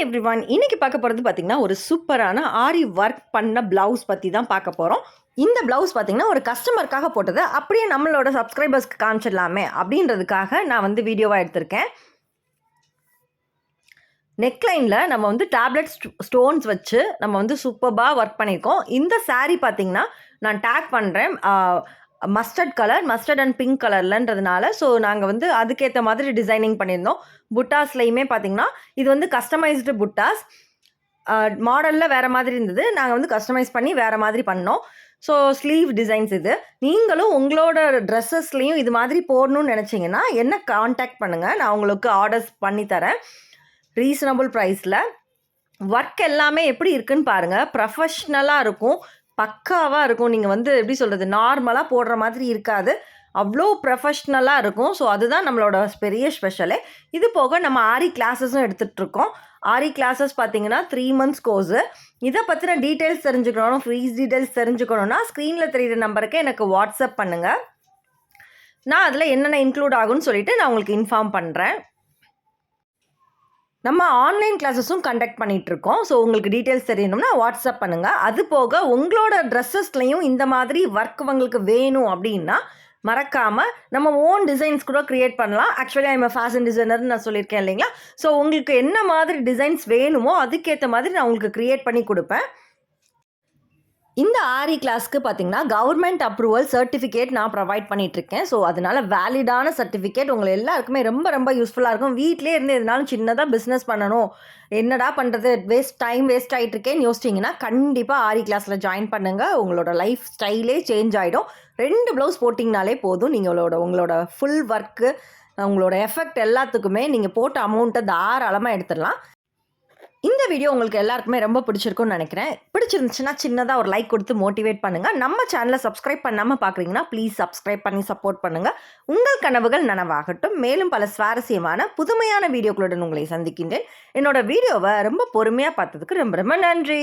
Every one இன்னைக்கு பார்க்க போகிறது பார்த்தீங்கன்னா ஒரு சூப்பரான ஆரி ஒர்க் பண்ண ப்ளவுஸ் பற்றி தான் பார்க்க போகிறோம் இந்த ப்ளவுஸ் பார்த்திங்கன்னா ஒரு கஸ்டமருக்காக போட்டது அப்படியே நம்மளோட சப்ஸ்கிரைபர்ஸ்க்கு காமிச்சிடலாமே அப்படின்றதுக்காக நான் வந்து வீடியோவாக எடுத்திருக்கேன். நெக்லைனில் நம்ம வந்து டேப்லெட் ஸ்டோன்ஸ் வச்சு நம்ம வந்து சூப்பராக ஒர்க் பண்ணியிருக்கோம். இந்த சாரீ பார்த்திங்கன்னா நான் டேக் பண்ணுறேன் mustard colour mustard and pink கலர்லன்றதுனால so நாங்கள் வந்து அதுக்கேற்ற மாதிரி டிசைனிங் பண்ணியிருந்தோம். புட்டாஸ்லையுமே பார்த்தீங்கன்னா இது வந்து கஸ்டமைஸ்டு புட்டாஸ். மாடலில் வேறு மாதிரி இருந்தது. நாங்கள் வந்து கஸ்டமைஸ் பண்ணி வேறு மாதிரி பண்ணோம். ஸோ ஸ்லீவ் டிசைன்ஸ் இது. நீங்களும் உங்களோட ட்ரெஸ்ஸஸ்லேயும் இது மாதிரி போடணும்னு நினச்சிங்கன்னா என்ன காண்டாக்ட் பண்ணுங்கள் நான் உங்களுக்கு ஆர்டர்ஸ் பண்ணி தரேன். ரீசனபிள் ப்ரைஸில் ஒர்க் எல்லாமே எப்படி இருக்குன்னு பாருங்கள் ப்ரொஃபஷ்னலாக இருக்கும். பக்காவாக இருக்கும். நீங்கள் வந்து எப்படி சொல்கிறது நார்மலாக போடுற மாதிரி இருக்காது. அவ்வளோ ப்ரொஃபஷ்னலாக இருக்கும். ஸோ அதுதான் நம்மளோட பெரிய ஸ்பெஷலே இது போக நம்ம ஆரி கிளாஸஸும் எடுத்துகிட்ருக்கோம் ஆரி கிளாஸஸ் பார்த்தீங்கன்னா த்ரீ மந்த்ஸ் கோர்ஸு இதை பற்றின டீட்டெயில்ஸ் தெரிஞ்சுக்கணும் ஃப்ரீஸ் டீட்டெயில்ஸ் தெரிஞ்சுக்கணுன்னா ஸ்க்ரீனில் தெரியுற நம்பருக்கு எனக்கு வாட்ஸ்அப் பண்ணுங்கள் நான் அதில் என்னென்ன இன்க்ளூட் ஆகும்னு சொல்லிவிட்டு நான் உங்களுக்கு இன்ஃபார்ம் பண்ணுறேன் நம்ம ஆன்லைன் கிளாஸஸும் கண்டக்ட் பண்ணிகிட்டு இருக்கோம் ஸோ உங்களுக்கு டீட்டெயில்ஸ் தெரியணும்னா வாட்ஸ்அப் பண்ணுங்கள் அது போக உங்களோட ட்ரெஸ்ஸஸ்லையும் இந்த மாதிரி ஒர்க் உங்களுக்கு வேணும் அப்படின்னா மறக்காமல் நம்ம ஓன் டிசைன்ஸ் கூட க்ரியேட் பண்ணலாம். ஆக்சுவலி ஐம் ஃபேஷன் டிசைனர்னு நான் சொல்லியிருக்கேன் இல்லைங்களா? ஸோ உங்களுக்கு என்ன மாதிரி டிசைன்ஸ் வேணுமோ அதுக்கேற்ற மாதிரி நான் உங்களுக்கு க்ரியேட் பண்ணி கொடுப்பேன். இந்த ஆரி கிளாஸ்க்கு பார்த்தீங்கன்னா கவர்மெண்ட் அப்ரூவல் சர்டிஃபிகேட் நான் ப்ரொவைட் பண்ணிகிட்ருக்கேன் ஸோ அதனால் வேலிடான சர்டிஃபிகேட் உங்களை எல்லாருக்குமே ரொம்ப ரொம்ப யூஸ்ஃபுல்லாக இருக்கும். வீட்டிலே இருந்து எதுனாலும் சின்னதாக பிஸ்னஸ் பண்ணணும். என்னடா பண்ணுறது வேஸ்ட் டைம் வேஸ்ட் ஆகிட்ருக்கேன்னு யோசிச்சிங்கன்னா கண்டிப்பாக ஆரி கிளாஸில் ஜாயின் பண்ணுங்கள் உங்களோட லைஃப் ஸ்டைலே சேஞ்ச் ஆகிடும் ரெண்டு ப்ளவுஸ் போட்டிங்கனாலே போதும். நீங்களோட உங்களோட ஃபுல் ஒர்க்கு உங்களோட எஃபெக்ட் எல்லாத்துக்குமே நீங்கள் போட்ட அமௌண்ட்டை தாராளமாக எடுத்துடலாம். இந்த வீடியோ உங்களுக்கு எல்லாருக்குமே ரொம்ப பிடிச்சிருக்கும்னு நினைக்கிறேன். பிடிச்சிருந்துச்சுன்னா சின்னதாக ஒரு லைக் கொடுத்து மோட்டிவேட் பண்ணுங்கள் நம்ம சேனலை சப்ஸ்கிரைப் பண்ணாமல் பார்க்குறீங்கன்னா ப்ளீஸ் சப்ஸ்கிரைப் பண்ணி சப்போர்ட் பண்ணுங்கள் உங்கள் கனவுகள் நனவாகட்டும். மேலும் பல சுவாரஸ்யமான புதுமையான வீடியோக்களுடன் உங்களை சந்திக்கின்றேன். என்னோட வீடியோவை ரொம்ப பொறுமையாக பார்த்ததுக்கு ரொம்ப ரொம்ப நன்றி.